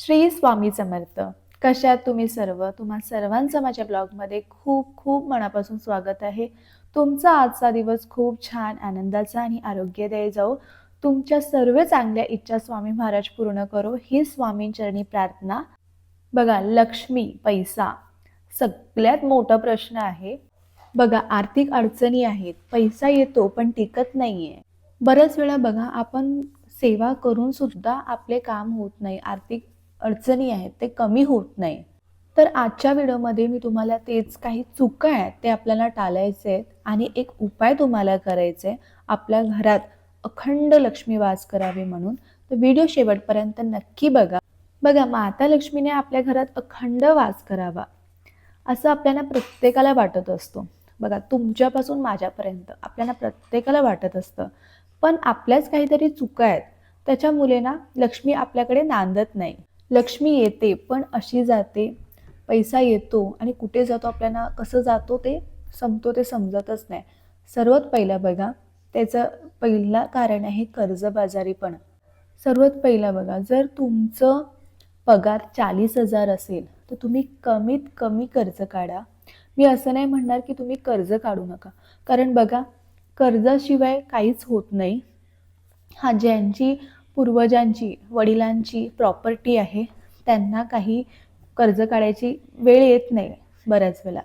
श्री स्वामी समर्थ. कशात तुम्ही सर्व? तुम्हा सर्वांचं माझ्या ब्लॉगमध्ये खूप खूप मनापासून स्वागत आहे. तुमचा आजचा दिवस खूप छान आनंदाचा आणि आरोग्यदायी जाऊ तुमच्या सर्व चांगल्या इच्छा स्वामी महाराज पूर्ण करो. ही स्वामींचरणी प्रार्थना. बघा लक्ष्मी पैसा. सगळ्यात मोठा प्रश्न आहे. बघा आर्थिक अडचणी आहेत. पैसा येतो पण टिकत नाही आहे बऱ्याच वेळा बघा आपण सेवा करून सुद्धा आपले काम होत नाही. आर्थिक अडचणी आहेत ते कमी होत नाही. तर आजच्या व्हिडिओमध्ये मी तुम्हाला तेच काही चुका आहेत ते आपल्याला टाळायचे आहेत आणि एक उपाय तुम्हाला करायचे आहे आपल्या घरात अखंड लक्ष्मी वास करावी म्हणून. तर व्हिडिओ शेवटपर्यंत नक्की बघा. बघा माता लक्ष्मीने आपल्या घरात अखंड वास करावा असं आपल्याला प्रत्येकाला वाटत असतो. बघा तुमच्यापासून माझ्यापर्यंत आपल्याला प्रत्येकाला वाटत असतं. पण आपल्याच काहीतरी चुका आहेत त्याच्यामुळे ना लक्ष्मी आपल्याकडे नांदत नाही. लक्ष्मी येते पण अशी जाते. पैसा येतो आणि कुठे जातो आपल्याला कसं जातो ते संपतो ते समजतच नाही. सर्वात पहिला बघा त्याचं पहिला कारण आहे कर्जबाजारीपण सर्वात पहिला बघा जर तुमचं पगार चाळीस हजार असेल तर तुम्ही कमीत कमी कर्ज काढा. मी असं नाही म्हणणार की तुम्ही कर्ज काढू नका. कारण बघा कर्जाशिवाय काहीच होत नाही. हा ज्यांची पूर्वजांची वडिलांची प्रॉपर्टी आहे त्यांना काही कर्ज काढायची वेळ येत नाही बऱ्याच वेळा.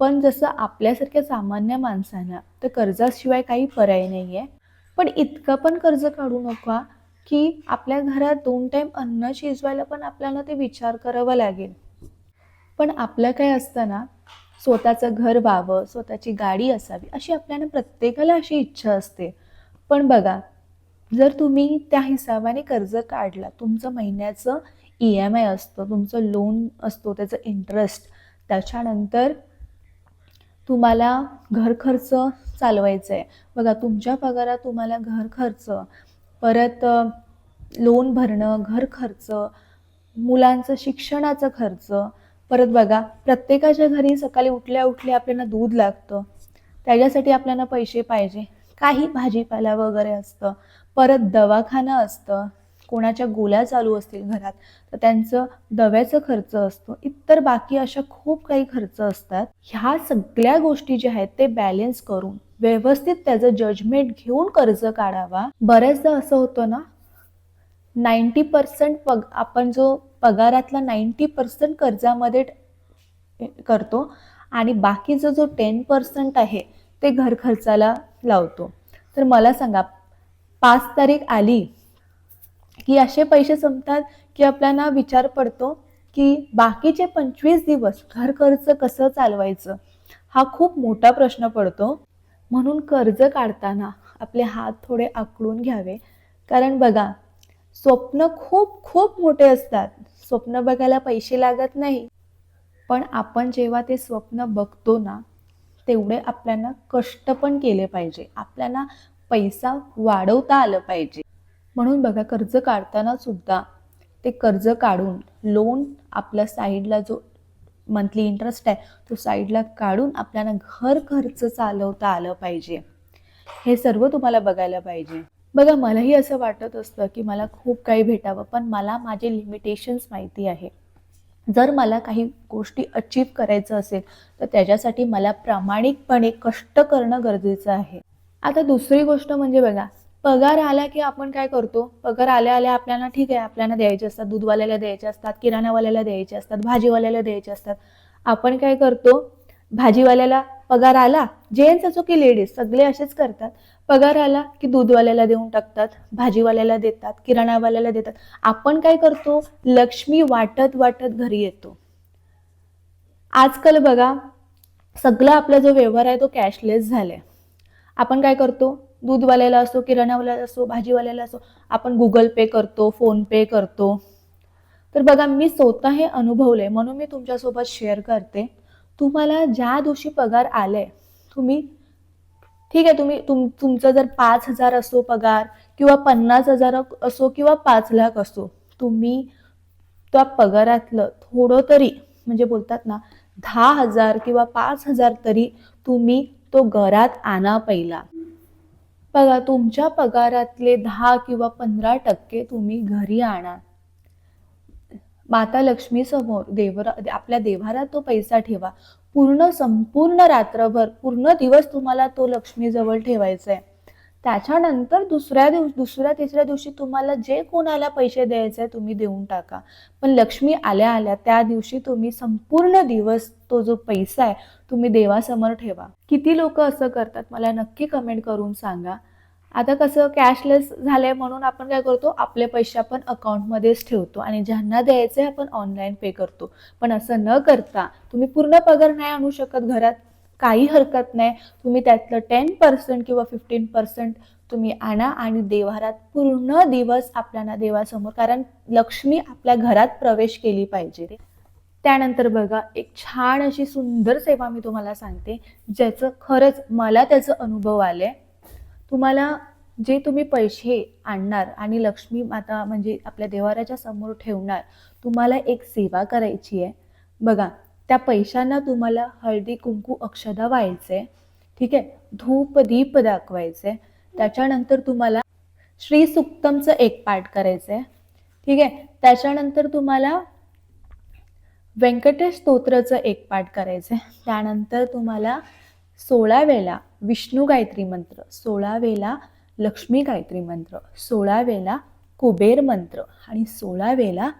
पण जसं आपल्यासारख्या सामान्य माणसांना तर कर्जाशिवाय काही पर्याय नाही आहे पण इतकं पण कर्ज काढू नका की आपल्या घरात दोन टाईम अन्न शिजवायला पण आपल्याला ते विचार करावा लागेल. पण आपलं काय असतं ना स्वतःचं घर व्हावं स्वतःची गाडी असावी अशी आपल्याला प्रत्येकाला अशी इच्छा असते. पण बघा जर तुम्ही त्या हिसाबाने कर्ज काढला तुमचं महिन्याचं ई एम आय असतं तुमचं लोन असतो त्याचं इंटरेस्ट त्याच्यानंतर तुम्हाला घर खर्च चालवायचं आहे बघा तुमच्या पगारात तुम्हाला घर खर्च परत लोन भरणं घर खर्च मुलांचं शिक्षणाचा खर्च परत बघा प्रत्येकाच्या घरी सकाळी उठल्या उठल्या आपल्याला दूध लागतं. त्याच्यासाठी आपल्याला पैसे पाहिजे. काही भाजीपाला वगैरे असतं. परत दवाखाना असतं कोणाच्या गोळ्या चालू असतील घरात तर त्यांचं दव्याचं खर्च असतो. इतर बाकी अशा खूप काही खर्च असतात. ह्या सगळ्या गोष्टी ज्या आहेत ते बॅलेन्स करून व्यवस्थित त्याचं जजमेंट घेऊन कर्ज काढावा. बऱ्याचदा असं होतं ना नाईंटी पर्सेंट पग आपण जो पगारातला नाईंटी पर्सेंट कर्जामध्ये करतो आणि बाकीचा जो टेन पर्सेंट आहे ते घर खर्चाला लावतो. तर मला सांगा पाच तारीख आली की असे पैसे संपतात की आपल्याला विचार पडतो की बाकीचे पंचवीस दिवस घर खर्च कसं चालवायचं? हा खूप मोठा प्रश्न पडतो. म्हणून कर्ज काढताना आपले हात थोडे आखडून घ्यावे. कारण बघा स्वप्न खूप खूप मोठे असतात. स्वप्न बघायला पैसे लागत नाही. पण आपण जेव्हा ते स्वप्न बघतो ना तेवढे आपल्याला कष्ट पण केले पाहिजे. आपल्याला पैसा वाढवता आलं पाहिजे. म्हणून बघा कर्ज काढताना सुद्धा ते कर्ज काढून लोन आपल्या साईडला जो मंथली इंटरेस्ट आहे तो साईडला काढून आपल्याला घर खर्च चालवता आलं पाहिजे. हे सर्व तुम्हाला बघायला पाहिजे. बघा मलाही असं वाटत असतं की मला खूप काही भेटावं पण मला माझे लिमिटेशन्स माहिती आहे. जर मला काही गोष्टी अचीव करायचं असेल तर त्याच्यासाठी मला प्रामाणिकपणे कष्ट करणं गरजेचं आहे. आता दुसरी गोष्ट म्हणजे बघा पगार आला की आपण काय करतो? पगार आल्या आल्या आपल्याला ठीक आहे आपल्याला द्यायचे असतात दूधवाल्याला द्यायचे असतात किराणावाल्याला द्यायचे असतात भाजीवाल्याला द्यायचे असतात. आपण काय करतो? भाजीवाल्याला पगार आला जेंट्स असो की लेडीज सगळे असेच करतात. पगार आला की दूधवाल्याला देऊन टाकतात भाजीवाल्याला देतात किराणावाल्याला देतात. आपण काय करतो? लक्ष्मी वाटत वाटत घरी येतो. आजकाल बघा सगळा आपला जो व्यवहार आहे तो कॅशलेस झालाय. आपण काय करतो? दूधवाल्याला असो किराणावाल्याला असो भाजीवाल्याला असो आपण गुगल पे करतो फोन पे करतो. तर बघा मी स्वतः हे अनुभवलंय. म्हणून मी तुमच्यासोबत शेअर करते. तुम्हाला ज्या दिवशी पगार आले तुम्ही ठीक आहे तुम्ही तुम तुमचं जर पाच हजार असो पगार किंवा पन्नास हजार असो किंवा पाच लाख असो तुम्ही त्या पगारातलं थोडं तरी म्हणजे बोलतात ना दहा हजार किंवा पाच हजार तरी तुम्ही तो घरात आणा पहिला. बघा तुमच्या पगारातले दहा किंवा पंधरा टक्के तुम्ही घरी आणा. माता लक्ष्मी समोर देवर आपल्या देवारात तो पैसा ठेवा. पूर्ण संपूर्ण रात्रभर पूर्ण दिवस तुम्हाला तो लक्ष्मी जवळ ठेवायचा आहे त्याच्यानंतर दुसऱ्या दिवस दुसऱ्या तिसऱ्या दिवशी तुम्हाला जे कोणाला पैसे द्यायचे आहे तुम्ही देऊन टाका. पण लक्ष्मी आल्या आल्या त्या दिवशी तुम्ही संपूर्ण दिवस तो जो पैसा आहे तुम्ही देवासमोर ठेवा. किती लोक असं करतात मला नक्की कमेंट करून सांगा. आता कसं कॅशलेस झालंय म्हणून आपण काय करतो आपले पैसे आपण अकाउंटमध्येच ठेवतो आणि ज्यांना द्यायचे आपण ऑनलाईन पे करतो. पण असं न करता तुम्ही पूर्ण पगार नाही आणू शकत घरात. काही हरकत नाही. तुम्ही त्यातलं टेन पर्सेंट किंवा फिफ्टीन पर्सेंट तुम्ही आणा आणि देवारात पूर्ण दिवस आपल्याला देवासमोर कारण लक्ष्मी आपल्या घरात प्रवेश केली पाहिजे. त्यानंतर बघा एक छान अशी सुंदर सेवा मी तुम्हाला सांगते ज्याचं खरंच मला त्याचा अनुभव आले तुम्हाला जे तुम्ही पैसे आणणार आणि लक्ष्मी माता म्हणजे आपल्या देवाराच्या समोर ठेवणार तुम्हाला एक सेवा करायची आहे. बघा त्या पैशांना तुम्हाला हळदी कुंकू अक्षदा व्हायचे. ठीक आहे? धूप दीप दाखवायचे. त्याच्यानंतर तुम्हाला श्री सुक्तमचं एक पाठ करायचं आहे ठीक आहे? त्याच्यानंतर तुम्हाला व्यंकटेश स्तोत्रचं एक पाठ करायचं आहे त्यानंतर तुम्हाला सोळा वेळा विष्णू गायत्री मंत्र सोळा वेळा लक्ष्मी गायत्री मंत्र सोळा वेळा कुबेर मंत्र आणि सोळा वेळा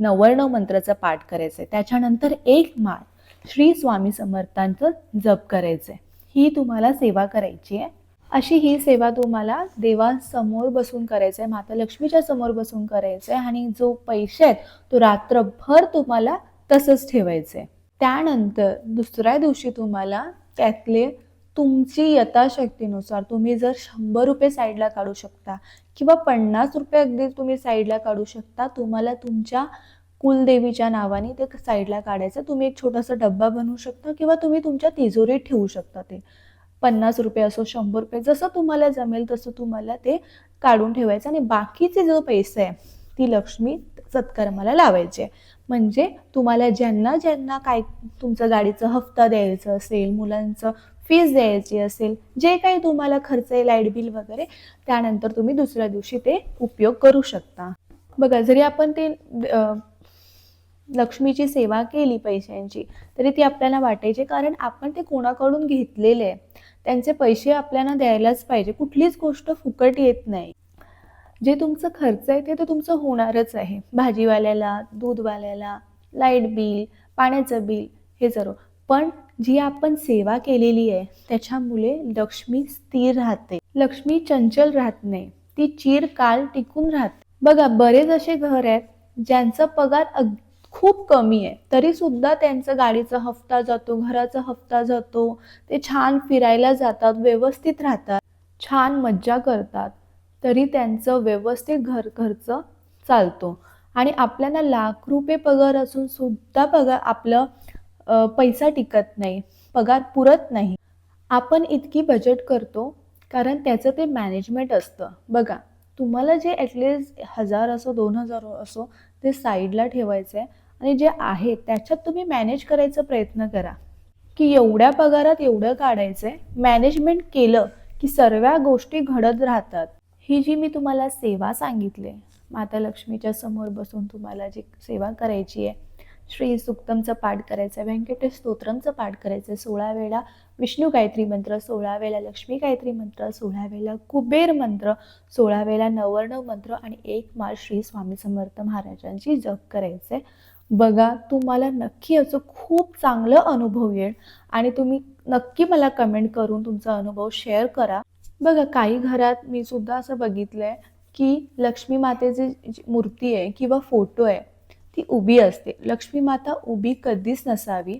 नवर्णव मंत्राचा पाठ करायचं आहे त्याच्यानंतर एक माळ श्री स्वामी समर्थांचं जप करायचं आहे ही तुम्हाला सेवा करायची आहे. अशी ही सेवा तुम्हाला देवासमोर बसून करायचं आहे माता लक्ष्मीच्या समोर बसून करायचं आहे आणि जो पैसे आहेत तो रात्रभर तुम्हाला तसंच ठेवायचं आहे त्यानंतर दुसऱ्या दिवशी तुम्हाला त्यातले तुमची यथाशक्तीनुसार तुम्ही जर शंभर रुपये साईडला काढू शकता किंवा पन्नास रुपये अगदी तुम्ही साईडला काढू शकता तुम्हाला तुमच्या कुलदेवीच्या नावाने ते साईडला काढायचं. तुम्ही एक छोटासा डब्बा बनवू शकता किंवा तुम्ही तुमच्या तिजोरीत ठेवू शकता ते. पन्नास रुपये असो शंभर रुपये जसं तुम्हाला जमेल तसं तुम्हाला ते काढून ठेवायचं. आणि बाकीचे जो पैसे आहे ती लक्ष्मी सत्कर्माला लावायचे म्हणजे तुम्हाला ज्यांना ज्यांना काय तुमचं गाडीचं हप्ता द्यायचं असेल मुलांचं फीज द्यायची असेल जे काही तुम्हाला खर्च आहे लाइट बिल वगैरे त्यानंतर तुम्ही दुसऱ्या दिवशी ते उपयोग करू शकता. बघा जरी आपण ते लक्ष्मीची सेवा केली पैशांची तरी ती आपल्याला वाटायची कारण आपण ते कोणाकडून घेतलेले आहे? त्यांचे पैसे आपल्याला द्यायलाच पाहिजे. कुठलीच गोष्ट फुकट येत नाही. जे तुमचं खर्च आहे ते तर तुमचं होणारच आहे. भाजीवाल्याला दूधवाल्याला लाइट बिल पाण्याचं बिल हे सर्व. पण जी आपण सेवा केलेली आहे त्याच्यामुळे लक्ष्मी स्थिर राहते. लक्ष्मी चंचल राहत नाही. ती चिरकाल टिकून राहते. बघा बरेच असे घर आहेत ज्यांचा पगार अग खूप कमी आहे. तरी सुद्धा त्यांचं गाडीचा हफ्ता जातो घराचा हफ्ता जातो. ते छान फिरायला जातात व्यवस्थित राहतात. छान मज्जा करतात. तरी त्यांचं व्यवस्थित घर खर्च चालतो. आणि आपल्याला लाख रुपये पगार असून सुद्धा पगार आपलं पैसा टिकत नाही पगार पुरत नाही. आपण इतकी बजेट करतो कारण त्याचं ते मॅनेजमेंट असतं. बघा तुम्हाला जे ॲटलिस्ट हजार असो दोन हजार असो ते साईडला ठेवायचं आहे आणि जे आहे त्याच्यात तुम्ही मॅनेज करायचा प्रयत्न करा. की एवढ्या पगारात एवढं काढायचं आहे मॅनेजमेंट केलं की सर्व गोष्टी घडत राहतात. ही जी मी तुम्हाला सेवा सांगितली माता लक्ष्मीच्या समोर बसून तुम्हाला जी सेवा करायची आहे श्री सुक्तमचं पाठ करायचं आहे व्यंकटेश स्तोत्रमचं पाठ करायचं आहे सोळा वेळा विष्णू गायत्री मंत्र सोळा वेळा लक्ष्मी गायत्री मंत्र सोळा वेळा कुबेर मंत्र सोळा वेळा नवर्ण मंत्र आणि एक माळ श्री स्वामी समर्थ महाराजांची जप करायचं आहे बघा तुम्हाला नक्की याचं खूप चांगलं अनुभव येईल आणि तुम्ही नक्की मला कमेंट करून तुमचा अनुभव शेअर करा. बघा काही घरात मी सुद्धा असं बघितलं आहे की लक्ष्मी मातेची जी मूर्ती आहे किंवा फोटो आहे ती उभी असते. लक्ष्मी माता उभी कधीच नसावी.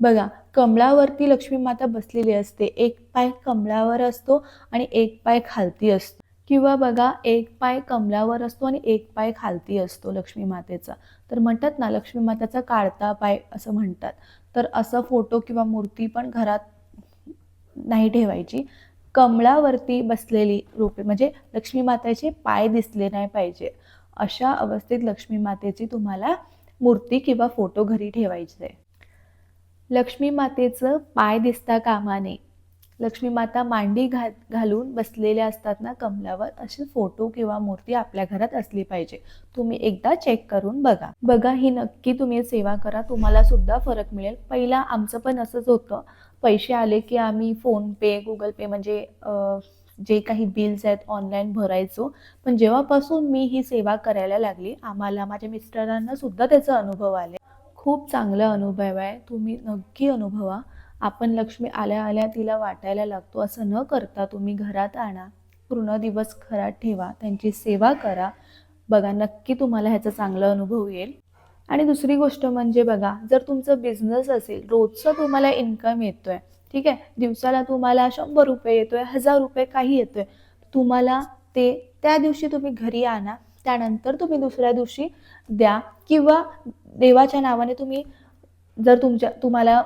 बघा कमळावरती लक्ष्मी माता बसलेली असते. एक पाय कमळावर असतो आणि एक पाय खालती असतो. किंवा बघा एक पाय कमळावर असतो आणि एक पाय खालती असतो लक्ष्मी मातेचा. तर म्हणतात ना लक्ष्मी माताचा काढता पाय असं म्हणतात. तर असं फोटो किंवा मूर्ती पण घरात नाही ठेवायची. कमळावरती बसलेली रूपे म्हणजे लक्ष्मी मातेचे पाय दिसले नाही पाहिजे. अशा अवस्थेत लक्ष्मी मातेची तुम्हाला मूर्ती किंवा फोटो घरी ठेवायचे. आहे लक्ष्मी मातेचं पाय दिसता कामा नये लक्ष्मी माता मांडी घा घालून बसलेल्या असतात ना कमलावर असे फोटो किंवा मूर्ती आपल्या घरात असली पाहिजे. तुम्ही एकदा चेक करून बघा. बघा ही नक्की तुम्ही सेवा करा तुम्हाला सुद्धा फरक मिळेल. पहिला आमचं पण असंच होतं. पैसे आले की आम्ही फोनपे गुगल पे म्हणजे जे काही बिल्स आहेत ऑनलाईन भरायचो. पण जेव्हापासून मी ही सेवा करायला लागली आम्हाला माझ्या मिस्टरांना सुद्धा त्याचा अनुभव आले. खूप चांगला अनुभव आहे. तुम्ही नक्की अनुभवा. आपण लक्ष्मी आल्या आल्या तिला वाटायला लागतो. असं न करता तुम्ही घरात आणा. पूर्ण दिवस घरात ठेवा. त्यांची सेवा करा. बघा नक्की तुम्हाला ह्याचा चांगला अनुभव येईल. आणि दुसरी गोष्ट म्हणजे बघा जर तुमचं बिझनेस असेल रोजचं तुम्हाला इन्कम येतोय ठीक आहे? दिवसाला तुम्हाला शंभर रुपये येतोय हजार रुपये काही येतोय. तुम्हाला ते त्या दिवशी तुम्ही घरी आणा त्यानंतर तुम्ही दुसऱ्या दिवशी द्या. किंवा देवाच्या नावाने तुम्ही जर तुमच्या तुम्हाला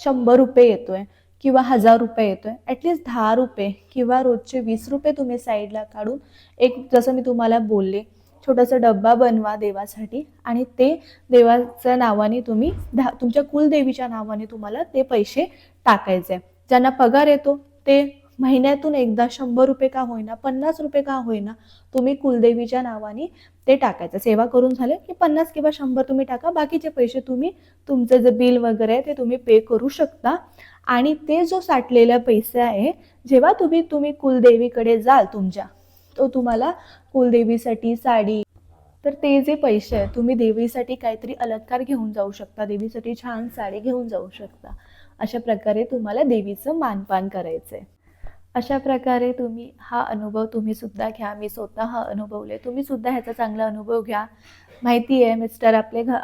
शंभर रुपये येतोय किंवा हजार रुपये येतोय ॲटलिस्ट दहा रुपये किंवा रोजचे वीस रुपये तुम्ही साईडला काढून एक जसं मी तुम्हाला बोलले छोटासा डब्बा बनवा देवासाठी आणि ते देवाच्या नावाने तुम्ही धा तुमच्या कुलदेवीच्या नावाने तुम्हाला ते पैसे टाकायचे. ज्यांना पगार येतो ते महिन्यातून एकदा शंभर रुपये का होईना पन्नास रुपये का होईना तुम्ही कुलदेवीच्या नावाने ते टाकायचं. सेवा करून झाले की पन्नास किंवा शंभर तुम्ही टाका बाकीचे पैसे तुम्ही तुमचं जे बिल वगैरे आहे ते तुम्ही पे करू शकता. आणि ते जो साठलेला पैसे आहे जेव्हा तुम्ही तुम्ही कुलदेवीकडे जाल तुमच्या तो तुम्हाला कुलदेवीसाठी साडी तर ते जे पैसे आहेत तुम्ही देवीसाठी काहीतरी अलंकार घेऊन जाऊ शकता देवीसाठी छान साडी घेऊन जाऊ शकता. अशा प्रकारे तुम्हाला देवीचं मानपान करायचं आहे अशा प्रकारे तुम्ही हा अनुभव तुम्ही सुद्धा घ्या. मी स्वतः हा अनुभवले. तुम्ही सुद्धा ह्याचा चांगला अनुभव घ्या. माहिती आहे मिस्टर आपले घ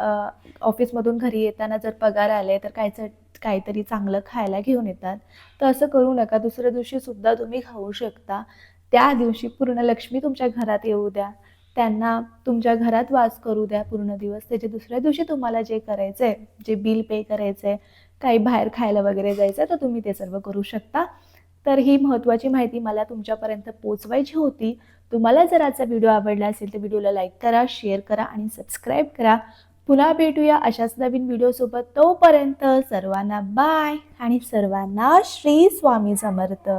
ऑफिसमधून घरी येताना जर पगार आले तर कायचं काहीतरी चांगलं खायला घेऊन येतात. तर असं करू नका. दुसऱ्या दिवशी सुद्धा तुम्ही खाऊ शकता. त्या दिवशी पूर्ण लक्ष्मी तुमच्या घरात येऊ द्या. त्यांना तुमच्या घरात वास करू द्या पूर्ण दिवस. त्याच्या दुसऱ्या दिवशी तुम्हाला जे करायचं आहे जे बिल पे करायचं आहे काही बाहेर खायला वगैरे जायचं आहे तर तुम्ही ते सर्व करू शकता. तर ही महत्त्वाची माहिती मला तुमच्यापर्यंत पोचवायची होती. तुम्हाला जर आजचा व्हिडिओ आवडला असेल तर व्हिडिओला लाईक करा शेअर करा आणि सबस्क्राईब करा. पुन्हा भेटूया अशाच नवीन व्हिडिओसोबत. तोपर्यंत सर्वांना बाय आणि सर्वांना श्री स्वामी समर्थ.